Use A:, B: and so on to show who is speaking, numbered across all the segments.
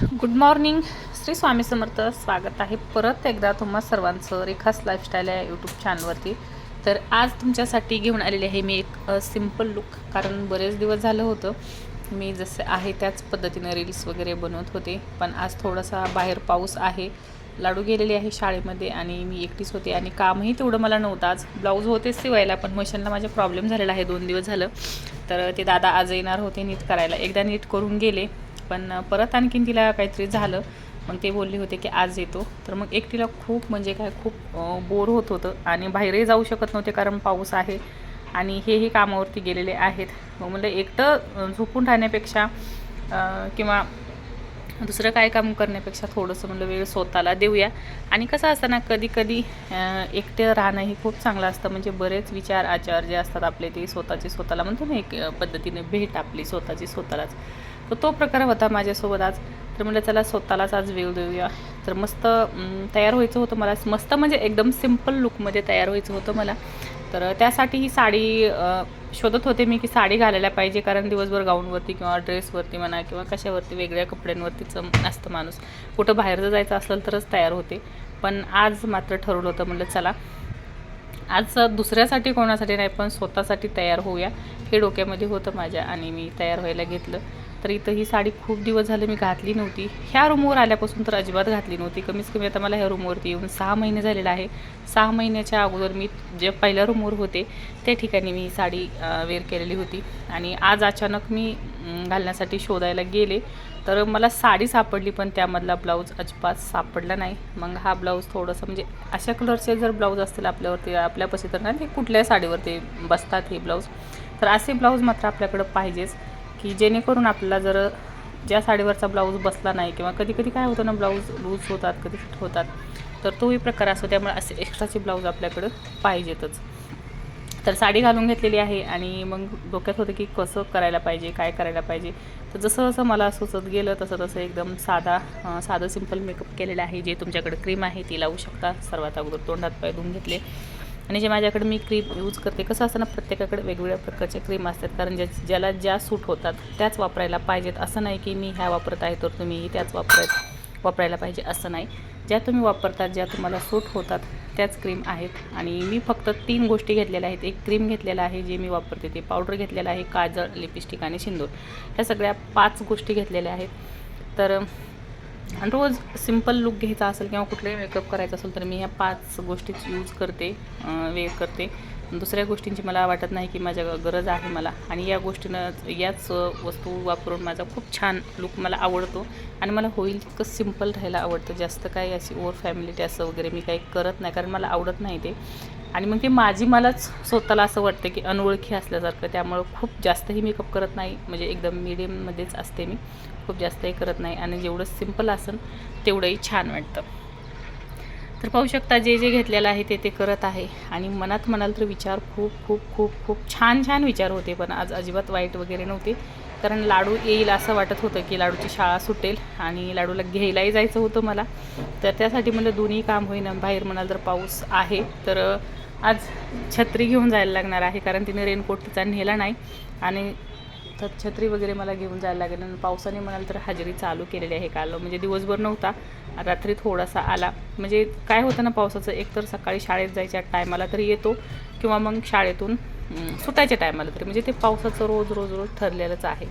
A: Good morning Shri Swami Samarth स्वागत आहे परत एकदा तुम्हा सर्वांचं रेखास लाईफस्टाईल या यूट्यूब चॅनलवरती तर आज तुमच्यासाठी घेऊन आलेली आहे मी एक सिंपल लुक कारण बरेच दिवस झालं होतं. मी जसे आहे त्याच पद्धतीनं रील्स वगैरे बनवत होते. पण आज थोडासा बाहेर पाऊस आहे. लाडू गेलेली आहे शाळेमध्ये आणि मी एकटीच होते आणि कामही तेवढं मला नव्हतं. आज ब्लाऊज होतेच शिवायला पण मशीनला माझे प्रॉब्लेम झालेला आहे. दोन दिवस झालं. तर ते दादा आज येणार होते नीट करायला. एकदा नीट करून गेले. पण परत आणखीन तिला काहीतरी झालं. मग ते बोलले होते की आज येतो. तर मग एकटीला खूप म्हणजे काय खूप बोर होत होतं आणि बाहेरही जाऊ शकत नव्हते कारण पाऊस आहे आणि हेही कामावरती गेलेले आहेत. मग म्हणलं एकटं झोपून राहण्यापेक्षा किंवा दुसरं काय काम करण्यापेक्षा थोडंसं म्हणलं वेळ स्वतःला देऊया. आणि कसं असतं ना कधी कधी एकटं एकटे राहणं हे खूप चांगलं असतं. म्हणजे बरेच विचार आचार जे असतात आपले ते स्वतःचे स्वतःला म्हणतो ना एक पद्धतीने भेट आपली स्वतःची स्वतःलाच. तर तो प्रकार होता माझ्यासोबत आज. तर म्हणलं चला स्वतःलाच आज वेळ देऊया. तर मस्त तयार व्हायचं होतं मला. मस्त म्हणजे एकदम सिंपल लुकमध्ये तयार व्हायचं होतं मला. तर त्यासाठी ही साडी शोधत होते मी की साडी घालायला पाहिजे कारण दिवसभर गाऊनवरती किंवा ड्रेसवरती म्हणा किंवा कशावरती वेगळ्या कपड्यांवरतीच असतं माणूस. कुठं बाहेर जर जायचं असेल तरच तयार होते. पण आज मात्र ठरवलं होतं म्हणलं चला आज दुसऱ्यासाठी कोणासाठी नाही पण स्वतःसाठी तयार होऊया. हे डोक्यामध्ये होतं माझ्या आणि मी तयार व्हायला घेतलं. तर इथं ही साडी खूप दिवस झाले मी घातली नव्हती. ह्या रूमवर आल्यापासून तर अजिबात घातली नव्हती. कमीत कमी आता मला ह्या रूमवरती येऊन सहा महिने झालेला आहे. सहा महिन्याच्या अगोदर मी जे पहिल्या रूमवर होते त्या ठिकाणी मी ही साडी वेअर केलेली होती. आणि आज अचानक मी घालण्यासाठी शोधायला गेले. तर मला साडी सापडली पण त्यामधला ब्लाऊज अजिबात सापडला नाही. मग हा ब्लाऊज थोडंसं म्हणजे अशा कलरचे जर ब्लाऊज असतील आपल्यावरती आपल्यापाशी तर ना ते कुठल्या साडीवरती बसतात हे ब्लाऊज तर असे ब्लाऊज मात्र आपल्याकडं पाहिजेच. की जेणेकरून आपल्याला जर ज्या साडीवरचा ब्लाऊज बसला नाही किंवा कधी कधी काय होतं ना ब्लाऊज लूज होतात कधी फिट होतात तर तोही प्रकार असतो. त्यामुळे असे एक्स्ट्राचे ब्लाऊज आपल्याकडं पाहिजेतच. तर साडी घालून घेतलेली आहे आणि मग डोक्यात होतं की कसं करायला पाहिजे काय करायला पाहिजे. तर जसं जसं मला सुचत गेलं तसं तसं एकदम साधा साधं सिंपल मेकअप केलेलं आहे. जे तुमच्याकडे क्रीम आहे ती लावू शकता. सर्वात अगोदर तोंडात पाय धुवून घेतले. आणि जे माझ्याकडे मी क्रीम यूज करते कसं असताना प्रत्येकाकडे वेगवेगळ्या प्रकारच्या क्रीम असतात. कारण ज्या ज्याला ज्या सूट होतात त्याच वापरायला पाहिजेत. असं नाही की मी ह्या वापरत आहे तर तुम्ही त्याच वापरायत वापरायला पाहिजे असं नाही. ज्या तुम्ही वापरतात ज्या तुम्हाला सूट होतात त्याच क्रीम आहेत. आणि मी फक्त तीन गोष्टी घेतलेल्या आहेत. एक क्रीम घेतलेला आहे जे मी वापरते ते पावडर घेतलेलं आहे काजळ लिपस्टिक आणि सिंदूर. ह्या सगळ्या पाच गोष्टी घेतलेल्या आहेत. तर आणि रोज सिंपल लुक घ्यायचा असेल किंवा कुठलाही मेकअप करायचा असेल तर मी ह्या पाच गोष्टीच यूज करते वेअर करते. दुसऱ्या गोष्टींची मला वाटत नाही की माझ्या गरज आहे मला. आणि या गोष्टीनं याच वस्तू वापरून माझा खूप छान लुक मला आवडतो. आणि मला होईल तितकं सिंपल राहायला आवडतं. जास्त काही अशी ओवर फॅमिली असं वगैरे मी काही करत नाही कारण मला आवडत नाही ते. आणि मग ते माझी मलाच स्वतःला असं वाटतं की अनोळखी असल्यासारखं. त्यामुळं खूप जास्तही मेकअप करत नाही. म्हणजे एकदम मिडियममध्येच असते मी. खूप जास्तही करत नाही. आणि जेवढं सिंपल असेल तेवढंही छान वाटतं. तर पाहू शकता जे जे घेतलेलं आहे ते ते करत आहे. आणि मनात म्हणाल तर विचार खूप खूप खूप खूप छान छान विचार होते. पण आज अजिबात वाईट वगैरे नव्हते. कारण लाडू येईल असं वाटत होतं की लाडूची शाळा सुटेल आणि लाडूला घ्यायलाही जायचं होतं मला. तर त्यासाठी म्हणलं दोन्ही काम होईन. बाहेर म्हणाल तर पाऊस आहे. तर आज छत्री घेऊन जायला लागणार आहे. कारण तिने रेनकोट तिचा नेला नाही. आणि तर छत्री वगैरे मला घेऊन जायला लागेल. आणि पावसाने म्हणाल तर हजेरी चालू केलेली आहे काल. म्हणजे दिवसभर नव्हता. रात्री थोडासा आला. म्हणजे काय होतं ना पावसाचं एक तर सकाळी शाळेत जायच्या टायमाला तरी येतो किंवा मग शाळेतून सुटायच्या टायमाला तरी. म्हणजे ते पावसाचं रोज रोज रोज ठरलेलंच आहे.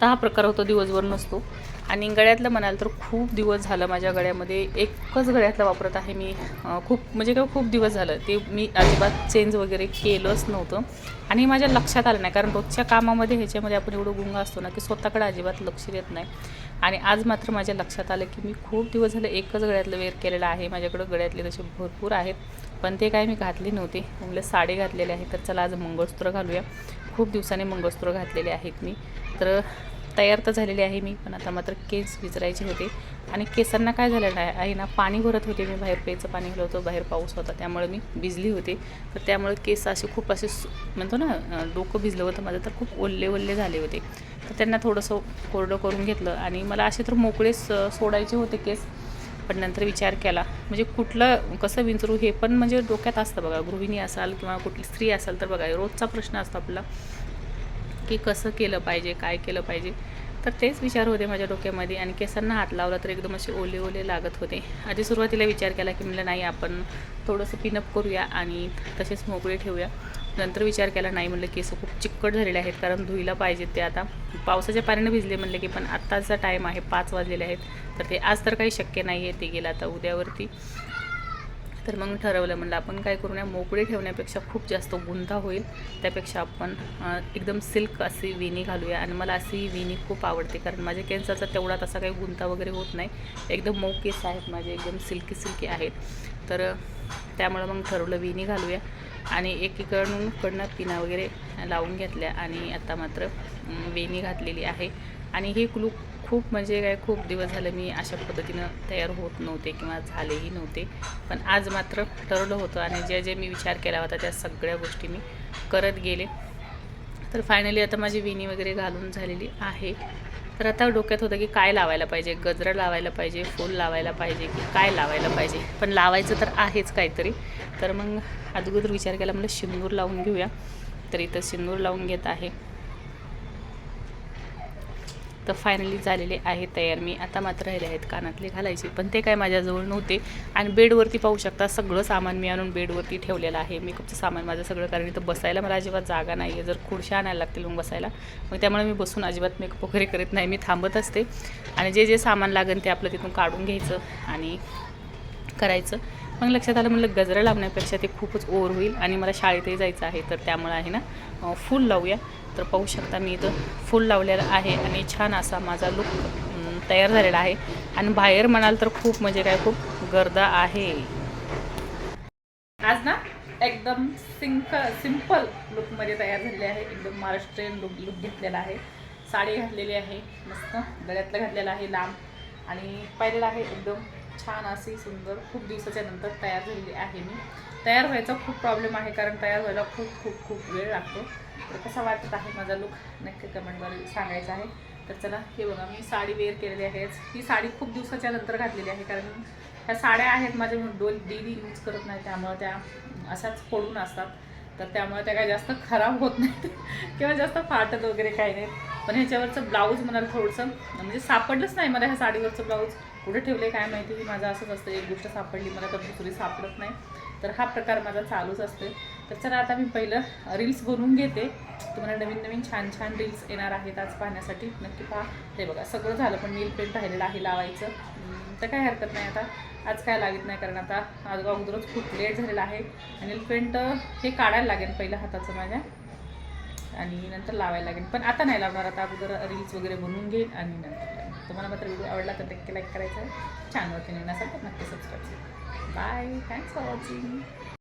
A: तर हा प्रकार होतो दिवसभर नसतो. आणि गळ्यातलं म्हणाल तर खूप दिवस झालं माझ्या गळ्यामध्ये. एकच गळ्यातलं वापरत आहे मी. खूप म्हणजे काय खूप दिवस झालं. ते मी अजिबात चेंज वगैरे केलंच नव्हतं. आणि माझ्या लक्षात आलं नाही. कारण रोजच्या कामामध्ये ह्याच्यामध्ये आपण एवढं गुंग असतो ना की स्वतःकडे अजिबात लक्ष देत नाही. आणि आज मात्र माझ्या लक्षात आलं की मी खूप दिवस झालं एकच गळ्यातलं वेअर केलेलं आहे. माझ्याकडं गळ्यातले तसे भरपूर आहेत. पण ते काय मी घातली नव्हती. मुलं साडी घातलेले आहेत. तर चला आज मंगळसूत्र घालूया. खूप दिवसाने मंगळसूत्र घातलेले आहेत मी. तर तयार तर झालेली आहे मी पण आता मात्र केस विचारायचे होते. आणि केसांना काय झालं नाही आहे ना पाणी भरत होते मी बाहेर प्यायचं पाणी भरलं होतं बाहेर पाऊस होता त्यामुळे मी भिजली होते. तर त्यामुळे केस असे खूप असे म्हणतो ना डोकं भिजलं होतं माझं तर खूप ओल्ले ओल्ले झाले होते. तर त्यांना थोडंसं कोरडं करून घेतलं आणि मला असे तर मोकळेच सोडायचे होते केस पण नंतर विचार केला. म्हणजे कुठलं कसं विंचरू हे पण म्हणजे डोक्यात असतं बघा. गृहिणी असाल किंवा कुठली स्त्री असाल तर बघा रोजचा प्रश्न असतो आपला. की कसं केलं पाहिजे काय केलं पाहिजे. तर तेच विचार होते माझ्या डोक्यामध्ये आणि केसांना हात लावला तर एकदम असे ओले ओले लागत होते. आधी सुरुवातीला विचार केला की म्हणलं नाही आपण थोडंसं पिनअप करूया आणि तसेच मोकळे ठेवूया. नंतर विचार केला नाही म्हणलं केस खूप चिकट झालेले आहेत कारण धुईला पाहिजेत ते आता. पावसाच्या पाण्याने भिजले म्हणले की पण आत्ताचा टाईम आहे पाच वाजलेले आहेत. तर ते आज तर काही शक्य नाही आहे ते गेलं आता उद्यावरती. तर मग ठरवलं म्हणलं आपण काय करू नये मोकळे ठेवण्यापेक्षा खूप जास्त गुंता होईल. त्यापेक्षा आपण एकदम सिल्क अशी वेणी घालूया. आणि मला अशी वेणी खूप आवडते कारण माझ्या केसाचा तेवढा तसा काही गुंता वगैरे होत नाही. एकदम मऊ केस आहेत माझे एकदम सिल्की सिल्की आहेत. तर त्यामुळं मग ठरवलं वेणी घालूया. आणि एकीकडून कडनं पिना वगैरे लावून घेतल्या. आणि आता मात्र वेणी घातलेली आहे. आणि हे लूक खूप म्हणजे काय खूप दिवस झाले मी अशा पद्धतीनं तयार होत नव्हते किंवा झालेही नव्हते. पण आज मात्र ठरवलं होतं आणि जे जे मी विचार केला होता त्या सगळ्या गोष्टी मी करत गेले. तर फायनली आता माझी विणी वगैरे घालून झालेली आहे. तर आता डोक्यात होतं की काय लावायला पाहिजे? गजरा लावायला पाहिजे? फूल लावायला पाहिजे? की काय लावायला पाहिजे? पण लावायचं तर आहेच काहीतरी. तर मग अगोदर विचार केला म्हणलं शिंदूर लावून घेऊया. तर इथं सिंदूर लावून घेत आहे. तर फायनली झालेले आहे तयार. मी आता मात्र राहिले आहेत कानातले घालायचे. पण ते काय माझ्याजवळ नव्हते. आणि बेडवरती पाहू शकता सगळं सामान मी आणून बेडवरती ठेवलेलं आहे. मेकअपचं सामान माझं सगळं कारण इथं बसायला मला अजिबात जागा नाही आहे जर खुर्च्या आणायला लागतील मग बसायला. मग त्यामुळे मी बसून अजिबात मेकअप वगैरे करत नाही. मी थांबत असते. आणि जे जे सामान लागेल ते आपलं तिथून काढून घ्यायचं आणि करायचं. मग लक्षात आलं म्हणलं गजरा लावण्यापेक्षा ते खूपच ओर होईल आणि मला शाळेतही जायचं आहे तर त्यामुळे आहे ना फूल लावूया. तर पाहू शकता मी इथं फूल लावलेलं आहे आणि छान असा माझा लुक तयार झालेला आहे. आणि बाहेर म्हणाल तर खूप म्हणजे काय खूप गर्दा आहे. आज ना एकदम सिंक सिंपल लुकमध्ये तयार झालेले आहे. एकदम महाराष्ट्रीयन लुक लुक घेतलेला आहे. साडी घातलेली आहे मस्त. गळ्यातलं घातलेलं आहे लांब. आणि पाहिलेलं आहे एकदम छान अशी सुंदर खूप दिवसाच्या नंतर तयार झालेली आहे मी. तयार व्हायचा खूप प्रॉब्लेम आहे कारण तयार व्हायला खूप खूप खूप वेळ लागतो. तर कसा वाटत आहे माझा लुक नक्की कमेंटवर सांगायचा आहे. तर चला हे बघा मी साडी वेअर केलेली आहे. ही साडी खूप दिवसाच्या नंतर घातलेली आहे कारण ह्या साड्या आहेत माझ्या डोल डेली यूज करत नाही त्यामुळे त्या अशाच पडून असतात. तर त्यामुळे त्या काही जास्त खराब होत नाहीत किंवा जास्त फाटत वगैरे काही नाहीत पण ह्याच्यावरचं ब्लाऊज मला थोडंसं म्हणजे सापडलंच नाही मला ह्या साडीवरचं ब्लाऊज कुठे ठेवले काय माहिती की माझं असंच असतं एक गोष्ट सापडली मला तर दुसरी सापडत नाही. तर हा प्रकार माझा चालूच असते तर चला आता मी पहिलं रील्स बनवून घेते. तुम्हाला नवीन नवीन छान छान रील्स येणार आहेत आज पाहण्यासाठी. नक्की पहा. ते बघा सगळं झालं पण नील पेंट राहिलेलं आहे लावायचं. तर काय हरकत नाही आता. आज काय लागत नाही कारण आता आज अगोदरच खूप लेट झालेला आहे. आणि पेंट हे काढायला लागेल पहिलं हाताचं माझ्या. आणि नंतर लावायला लागेल. पण आता नाही लावणार आता अगोदर रील्स वगैरे बनवून घेईल आणि नंतर तुम्हाला मात्र व्हिडिओ आवडला तर नक्की लाईक करायचं. आहे चॅनलवरती नेण्यासाठी नक्की subscribe bye thanks for watching